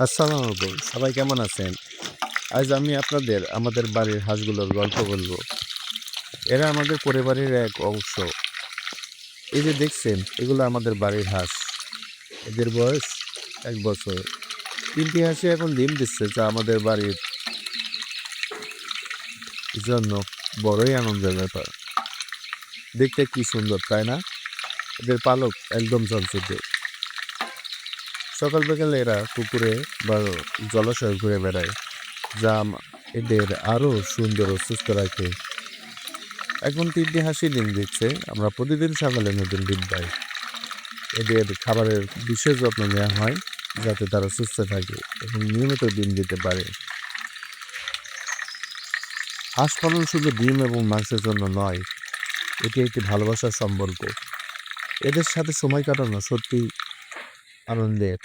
আসসালামু আলাইকুম। সবাই কেমন আছেন? আজ আমি আপনাদের, আমাদের বাড়ির হাঁসগুলোর গল্প বলব। এরা আমাদের পরিবারের এক অংশ। এই যে দেখছেন, এগুলো আমাদের বাড়ির হাঁস। এদের বয়স এক বছর। তিনটি হাঁসি এখন ডিম দিচ্ছে, যা আমাদের বাড়ির জন্য বড়ই আনন্দের ব্যাপার। দেখতে কি সুন্দর, তাই না? এদের পালক একদম চঞ্চল সকাল বিকালে এরা পুকুরে বা জলাশয়ে ঘুরে বেড়ায়, যা এদের আরও সুন্দর ও সুস্থ রাখে। এখন তিনটি হাসি ডিম দিচ্ছে। আমরা প্রতিদিন সকালে নতুন ডিম পাই। এদের খাবারের বিশেষ যত্ন নেওয়া হয়, যাতে তারা সুস্থ থাকে এবং নিয়মিত ডিম দিতে পারে। হাঁস পালন শুধু ডিম এবং মাংসের জন্য নয়, এটি একটি ভালোবাসার সম্পর্ক। এদের সাথে সময় কাটানো সত্যি আনন্দের